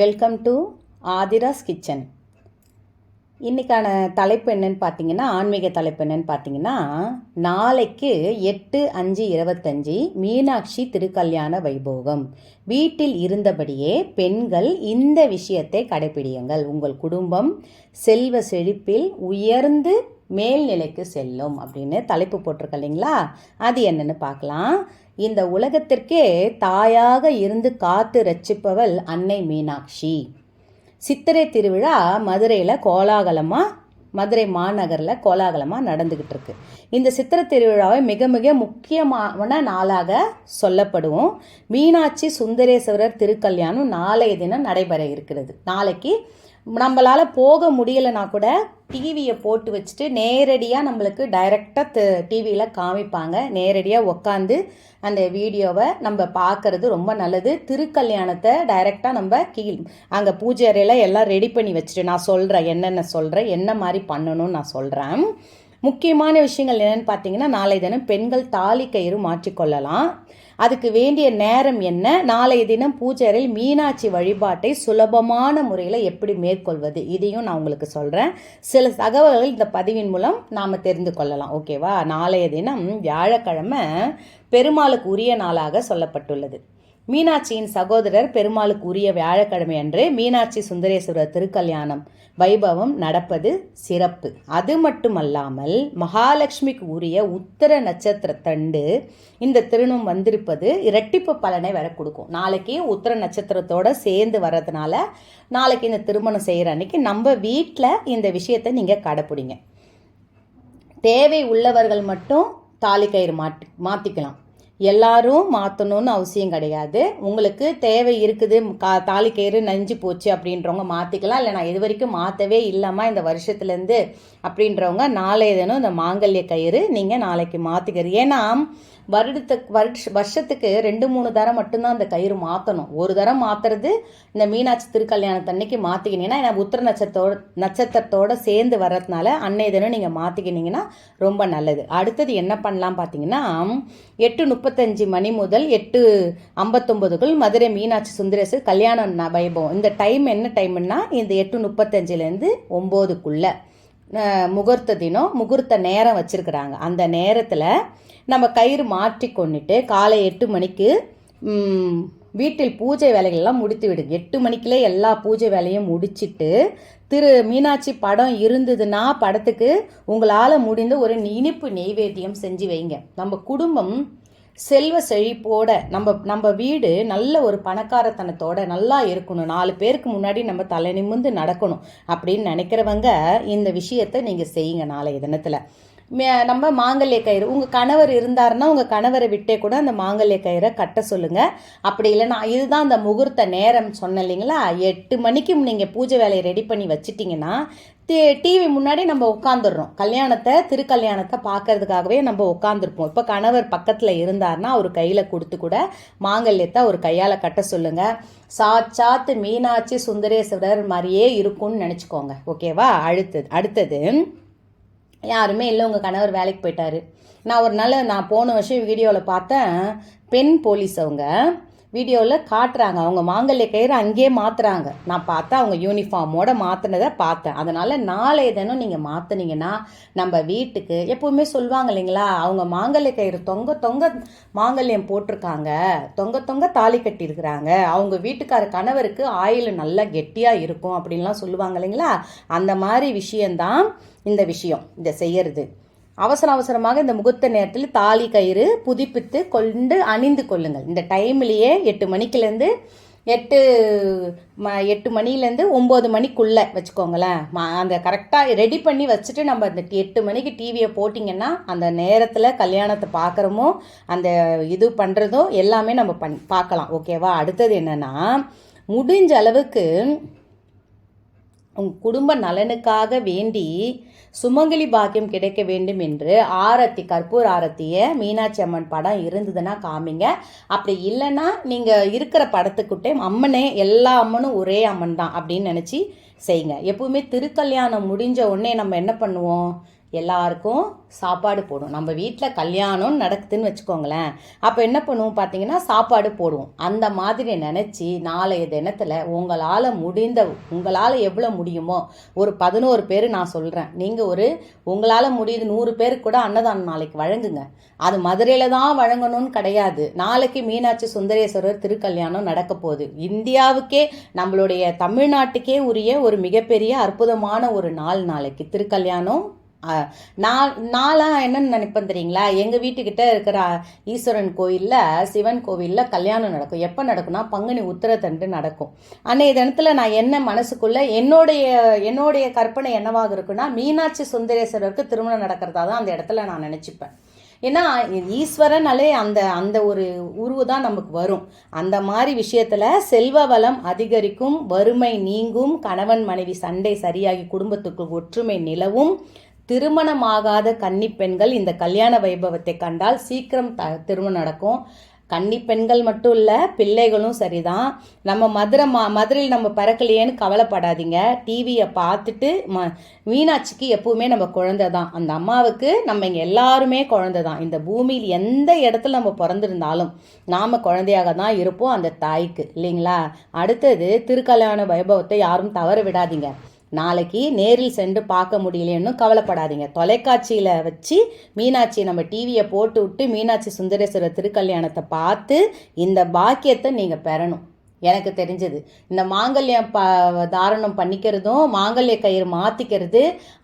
Welcome to Aadhira's kitchen இன்றைக்கான தலைப்பு என்னன்னு பார்த்தீங்கன்னா ஆன்மீக தலைப்பு என்னன்னு பார்த்தீங்கன்னா நாளைக்கு எட்டு அஞ்சு இருபத்தஞ்சி மீனாட்சி திருக்கல்யாண வைபோகம். வீட்டில் இருந்தபடியே பெண்கள் இந்த விஷயத்தை கடைபிடியுங்கள். உங்கள் குடும்பம் செல்வ செழிப்பில் உயர்ந்து மேல்நிலைக்கு செல்லும் அப்படின்னு தலைப்பு போட்டிருக்க இல்லைங்களா? அது என்னென்னு பார்க்கலாம். இந்த உலகத்திற்கே தாயாக இருந்து காத்து ரச்சிப்பவள் அன்னை மீனாட்சி. சித்திரை திருவிழா மதுரையில் கோலாகலமாக மதுரை மாநகரில் கோலாகலமாக நடந்துக்கிட்டு இருக்கு. இந்த சித்திரை திருவிழாவை மிக மிக முக்கியமான நாளாக சொல்லப்படுவோம். மீனாட்சி சுந்தரேஸ்வரர் திருக்கல்யாணம் நாளைய தினம் நடைபெற இருக்கிறது. நாளைக்கு நம்மளால் போக முடியலைன்னா கூட டிவியை போட்டு வச்சுட்டு நேரடியாக நம்மளுக்கு டைரெக்டாக டிவியில் காமிப்பாங்க. நேரடியாக உக்காந்து அந்த வீடியோவை நம்ம பார்க்கறது ரொம்ப நல்லது. திருக்கல்யாணத்தை டைரெக்டாக நம்ம கீழ் அங்கே பூஜை அறையில் எல்லாம் ரெடி பண்ணி வச்சுட்டு நான் சொல்கிறேன் என்னென்ன சொல்கிறேன் என்ன மாதிரி பண்ணணும்னு நான் சொல்கிறேன் முக்கியமான விஷயங்கள் என்னென்னு பார்த்தீங்கன்னா நாளை தினம் பெண்கள் தாலி கயிறு மாற்றிக்கொள்ளலாம். அதுக்கு வேண்டிய நேரம் என்ன? நாளைய தினம் பூஜையில் மீனாட்சி வழிபாட்டை சுலபமான முறையில் எப்படி மேற்கொள்வது? இதையும் நான் உங்களுக்கு சொல்கிறேன் சில தகவல்கள் இந்த பதிவின் மூலம் நாம் தெரிந்து கொள்ளலாம். ஓகேவா? நாளைய தினம் வியாழக்கிழமை பெருமாளுக்கு உரிய நாளாக சொல்லப்பட்டுள்ளது. மீனாட்சியின் சகோதரர் பெருமாளுக்கு உரிய வியாழக்கிழமை அன்று மீனாட்சி சுந்தரேஸ்வரர் திருக்கல்யாணம். வைபவம் நடப்பது சிறப்பு. அது மட்டுமல்லாமல் மகாலட்சுமிக்கு உரிய உத்தர நட்சத்திரத்தண்டு இந்த திருமணம் வந்திருப்பது இரட்டிப்பு பலனை வர கொடுக்கும். நாளைக்கு உத்தர நட்சத்திரத்தோட சேர்ந்து வர்றதுனால நாளைக்கு இந்த திருமணம் செய்கிற அன்னைக்கு நம்ம வீட்டில் இந்த விஷயத்தை நீங்கள் கடைப்பிடிங்க. தேவை உள்ளவர்கள் மட்டும் தாலி கயிறு மாட்டி மாற்றிக்கலாம் எல்லாரும் மாற்றணும்னு அவசியம் கிடையாது. உங்களுக்கு தேவை இருக்குது கா தாலி கயிறு நஞ்சு போச்சு அப்படின்றவங்க மாற்றிக்கலாம் இல்லை நான் இது வரைக்கும் மாற்றவே இல்லாமல் இந்த வருஷத்துலேருந்து அப்படின்றவங்க நாளைய தினம் இந்த மாங்கல்ய கயிறு நீங்கள் நாளைக்கு மாற்றிக்கிறீங்க ஏன்னா வருடத்துக்கு வருஷ வருஷத்துக்கு ரெண்டு மூணு தரம் மட்டும்தான் அந்த கயிறு மாற்றணும் ஒரு தரம் மாற்றுறது இந்த மீனாட்சி திருக்கல்யாணத்தன்னைக்கு மாற்றிக்கினீங்கன்னா ஏன்னா உத்திர நட்சத்திரத்தோட நட்சத்திரத்தோட சேர்ந்து வர்றதுனால அன்னைய தினம் நீங்கள் மாற்றிக்கினீங்கன்னா ரொம்ப நல்லது. அடுத்தது என்ன பண்ணலாம் பார்த்தீங்கன்னா எட்டு முப்பத்தஞ்சு மணி முதல் எட்டு ஐம்பத்தொம்பதுக்குள் மதுரை மீனாட்சி சுந்தரேசு கல்யாணம் வைபவம். இந்த டைம் என்ன டைம்னா இந்த எட்டு முப்பத்தஞ்சுலேருந்து ஒம்போதுக்குள்ளே முகூர்த்த தினம் முகூர்த்த நேரம் வச்சுருக்குறாங்க. அந்த நேரத்தில் நம்ம கயிறு மாற்றி கொண்டுட்டு காலை எட்டு மணிக்கு வீட்டில் பூஜை வேலைகள்லாம் முடித்து விடுங்க எட்டு மணிக்குள்ளே எல்லா பூஜை வேலையும் முடிச்சிட்டு திரு மீனாட்சி படம் இருந்ததுன்னா படத்துக்கு உங்களால் முடிந்த ஒரு இனிப்பு நெய்வேத்தியம் செஞ்சு வைங்க. நம்ம குடும்பம் செல்வ செழிப்போட நம்ம நம்ம வீடு நல்ல ஒரு பணக்காரத்தனத்தோட நல்லா இருக்கணும். நாலு பேருக்கு முன்னாடி நம்ம தலை நிமிந்து நடக்கணும் அப்படின்னு நினைக்கிறவங்க இந்த விஷயத்தை நீங்கள் செய்யுங்க நாளைய தினத்தில். நம்ம மாங்கல்ய கயிறு உங்கள் கணவர் இருந்தாருன்னா உங்கள் கணவரை விட்டே கூட அந்த மாங்கல்ய கயிறை கட்ட சொல்லுங்கள் அப்படி இல்லைன்னா இதுதான் அந்த முகூர்த்த நேரம் சொன்னேன் இல்லைங்களா? எட்டு மணிக்கு நீங்கள் பூஜை வேலையை ரெடி பண்ணி வச்சிட்டிங்கன்னா டிவி முன்னாடி நம்ம உட்காந்துடுறோம் கல்யாணத்தை திருக்கல்யாணத்தை பார்க்கறதுக்காகவே நம்ம உட்காந்துருப்போம் இப்போ கணவர் பக்கத்தில் இருந்தார்னா அவர் கையில் கொடுத்து கூட மாங்கல்யத்தை அவர் கையால் கட்ட சொல்லுங்கள் சாச்சாத்து மீனாட்சி சுந்தரேஸ்வரர் மாதிரியே இருக்கும்னு நினச்சிக்கோங்க. ஓகேவா? அடுத்தது அடுத்தது யாருமே இல்லை உங்கள் கணவர் வேலைக்கு போயிட்டாரு. நான் ஒரு நாள் நான் போன வருஷம் வீடியோவில் பார்த்தேன் பெண் போலீஸ் அவங்க. வீடியோவில் காட்டுறாங்க. அவங்க மாங்கல்ய கயிறு அங்கேயே மாற்றுறாங்க நான் பார்த்தா அவங்க யூனிஃபார்மோட மாற்றினதை பார்த்தேன். அதனால் நாளைய தினம் நீங்கள் மாற்றினீங்கன்னா நம்ம வீட்டுக்கு எப்போவுமே சொல்லுவாங்க இல்லைங்களா? அவங்க மாங்கல்ய கயிறு தொங்க தொங்க மாங்கல்யம் போட்டிருக்காங்க. தொங்க தொங்க தாலி கட்டியிருக்கிறாங்க. அவங்க வீட்டுக்கார கணவருக்கு ஆயில் நல்லா கெட்டியாக இருக்கும் அப்படின்லாம் சொல்லுவாங்க இல்லைங்களா? அந்த மாதிரி விஷயந்தான் இந்த விஷயம். இதை செய்யறது. அவசர அவசரமாக இந்த முகூர்த்த நேரத்தில் தாலி கயிறு புதுப்பித்து கொண்டு அணிந்து கொள்ளுங்கள். இந்த டைம்லேயே எட்டு மணிக்குலேருந்து எட்டு ம எட்டு மணிலேருந்து ஒம்பது மணிக்குள்ளே வச்சுக்கோங்களேன். அந்த கரெக்டாக ரெடி பண்ணி வச்சுட்டு நம்ம அந்த எட்டு மணிக்கு டிவியை போட்டிங்கன்னா அந்த நேரத்தில் கல்யாணத்தை பார்க்குறமோ அந்த இது பண்ணுறதும் எல்லாமே நம்ம பண் பார்க்கலாம் ஓகேவா அடுத்தது என்னென்னா முடிஞ்ச அளவுக்கு உங்கள் குடும்ப நலனுக்காக வேண்டி சுமங்கலி பாக்கியம் கிடைக்க வேண்டும் என்று ஆரத்தி கற்பூர் ஆரத்தியை மீனாட்சி அம்மன் படம் இருந்ததுன்னா காமிங்க. அப்படி இல்லைன்னா நீங்கள் இருக்கிற படத்துக்கிட்டே அம்மனே எல்லா அம்மனும் ஒரே அம்மன் தான் அப்படின்னு நினச்சி செய்யுங்க. எப்பவுமே திருக்கல்யாணம் முடிஞ்ச உடனே நம்ம என்ன பண்ணுவோம்? எல்லாருக்கும் சாப்பாடு போடும். நம்ம வீட்டில் கல்யாணம் நடக்குதுன்னு வச்சுக்கோங்களேன். அப்போ என்ன பண்ணுவோம் பார்த்தீங்கன்னா சாப்பாடு போடுவோம். அந்த மாதிரி நினச்சி நாளைய தினத்தில் உங்களால் முடிந்த உங்களால் எவ்வளோ முடியுமோ ஒரு பதினோரு பேர் நான் சொல்கிறேன் நீங்கள் ஒரு உங்களால் முடியுது நூறு பேருக்கு கூட அன்னதானம் நாளைக்கு வழங்குங்க. அது மதுரையில் தான் வழங்கணும்னு கிடையாது. நாளைக்கு மீனாட்சி சுந்தரேஸ்வரர் திருக்கல்யாணம் நடக்க போகுது. இந்தியாவுக்கே நம்மளுடைய தமிழ்நாட்டுக்கே உரிய ஒரு மிகப்பெரிய அற்புதமான ஒரு நாள் நாளைக்கு. திருக்கல்யாணம் நான் நான்லாம் என்னென்னு நினைப்பேன் தெரியுங்களா? எங்கள் வீட்டுக்கிட்ட இருக்கிற ஈஸ்வரன் கோயிலில் சிவன் கோவிலில் கல்யாணம் நடக்கும். எப்போ நடக்கும்னா பங்குனி உத்திரத்தண்டு நடக்கும். அன்னைய தினத்தில் நான் என்ன மனசுக்குள்ளே என்னுடைய என்னுடைய கற்பனை என்னவாக இருக்குன்னா மீனாட்சி சுந்தரேஸ்வரருக்கு திருமணம் நடக்கிறதா தான் அந்த இடத்துல நான் நினச்சிப்பேன். ஏன்னா ஈஸ்வரனாலே அந்த அந்த ஒரு உருவு தான் நமக்கு வரும். அந்த மாதிரி விஷயத்தில் செல்வ வளம் அதிகரிக்கும் வறுமை நீங்கும் கணவன் மனைவி சண்டை சரியாகி குடும்பத்துக்கு ஒற்றுமை நிலவும் திருமணமாகாத கன்னிப்பெண்கள் இந்த கல்யாண வைபவத்தை கண்டால் சீக்கிரம் த திருமணம் நடக்கும். கன்னி பெண்கள் மட்டும் இல்லை பிள்ளைகளும் சரிதான். நம்ம மதுரை மா மதுரையில் நம்ம பிறக்கலையேன்னு கவலைப்படாதீங்க. டிவியை பார்த்துட்டு ம மீனாட்சிக்கு எப்பவுமே நம்ம குழந்தை தான். அந்த அம்மாவுக்கு நம்ம இங்கே எல்லாருமே குழந்தை தான். இந்த பூமியில் எந்த இடத்துல நம்ம பிறந்திருந்தாலும் நாம் குழந்தையாக தான் இருப்போம் அந்த தாய்க்கு இல்லைங்களா? அடுத்தது திருக்கல்யாண வைபவத்தை யாரும் தவற விடாதீங்க நாளைக்கு நேரில் சென்று பார்க்க முடியலன்னு கவலைப்படாதீங்க. தொலைக்காட்சியில் வச்சு மீனாட்சி நம்ம டிவியை போட்டு விட்டு மீனாட்சி சுந்தரேஸ்வரர் திருக்கல்யாணத்தை பார்த்து இந்த பாக்கியத்தை நீங்கள் பெறணும். எனக்கு தெரிஞ்சது. இந்த மாங்கல்யம் ப தாரணம் பண்ணிக்கிறதும் மாங்கல்ய கயிறு மாற்றிக்கிறது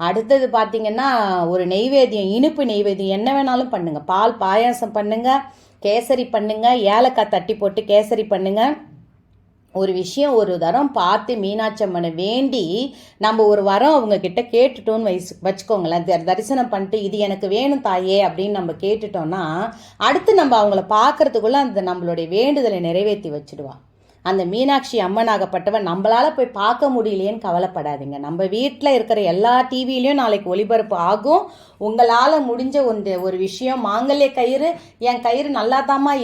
அடுத்தது பார்த்திங்கன்னா ஒரு நெய்வேத்தியம் இனிப்பு நெய்வேத்தியம் என்ன வேணாலும் பண்ணுங்கள் பால் பாயாசம் பண்ணுங்கள் கேசரி பண்ணுங்கள் ஏலக்காய் தட்டி போட்டு கேசரி பண்ணுங்கள் ஒரு விஷயம் ஒரு தரம் பார்த்து மீனாட்சி அம்மனை வேண்டி நம்ம ஒரு வரம் அவங்க கிட்ட கேட்டுட்டோம்னு வயசு வச்சுக்கோங்களேன். தரிசனம் பண்ணிட்டு இது எனக்கு வேணும் தாயே அப்படின்னு நம்ம கேட்டுட்டோம்னா அடுத்து நம்ம அவங்கள பார்க்கறதுக்குள்ள அந்த நம்மளுடைய வேண்டுதலை நிறைவேற்றி வச்சுடுவான் அந்த மீனாட்சி அம்மனாகப்பட்டவன் நம்மளால் போய் பார்க்க முடியலையேன்னு கவலைப்படாதீங்க. நம்ம வீட்டில் இருக்கிற எல்லா டிவிலையும் நாளைக்கு ஒளிபரப்பு ஆகும். உங்களால் முடிஞ்ச ஒன்று ஒரு விஷயம். மாங்கல்ய கயிறு என் கயிறு நல்லா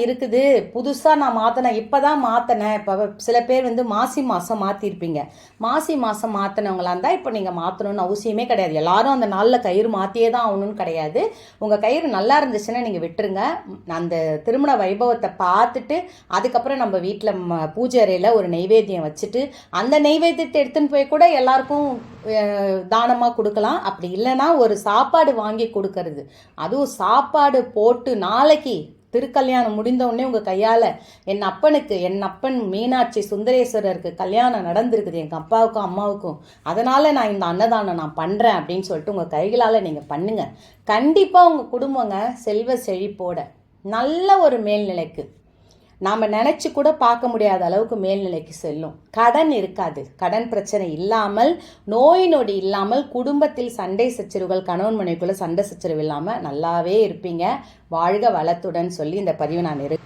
இருக்குது. புதுசாக நான் மாற்றினேன் இப்போ தான் மாற்றினேன் இப்போ சில பேர் வந்து மாசி மாதம் மாற்றிருப்பீங்க மாசி மாதம் மாற்றினவங்களா இருந்தால் இப்போ நீங்கள் மாற்றணும்னு அவசியமே கிடையாது. எல்லாரும் அந்த நாளில் கயிறு மாற்றியே தான் ஆகணும்னு கிடையாது. உங்கள் கயிறு நல்லா இருந்துச்சுன்னா நீங்கள் விட்டுருங்க. அந்த திருமண வைபவத்தை பார்த்துட்டு அதுக்கப்புறம் நம்ம வீட்டில் பூஜை அறையில் ஒரு நெய்வேத்தியம் வச்சுட்டு அந்த நெய்வேத்தியத்தை எடுத்துன்னு போய் கூட எல்லாருக்கும் தானமாக கொடுக்கலாம். அப்படி இல்லைன்னா ஒரு சாப்பாடு வாங்கி கொடுக்கறது. அதுவும் சாப்பாடு போட்டு நாளைக்கு திருக்கல்யாணம் முடிந்த உடனே உங்கள் கையால் என் அப்பனுக்கு என் அப்பன் மீனாட்சி சுந்தரேஸ்வரருக்கு கல்யாணம் நடந்திருக்குது எங்கள் அப்பாவுக்கும் அம்மாவுக்கும். அதனால் நான் இந்த அன்னதானம் நான் பண்ணுறேன் அப்படின்னு சொல்லிட்டு உங்கள் கைகளால் நீங்கள் பண்ணுங்கள் கண்டிப்பாக உங்கள் குடும்பங்க செல்வ செழிப்போட நல்ல ஒரு மேல்நிலைக்கு நாம் நினச்சி கூட பார்க்க முடியாத அளவுக்கு மேல்நிலைக்கு செல்லும். கடன் இருக்காது. கடன் பிரச்சனை இல்லாமல் நோய் நொடி இல்லாமல் குடும்பத்தில் சண்டை சச்சரவுகள் கணவன் மனைவிக்குள்ள சண்டை சச்சரவு இல்லாமல் நல்லாவே இருப்பீங்க. வாழ்க வளத்துடன் சொல்லி இந்த பதிவை நான் நிறு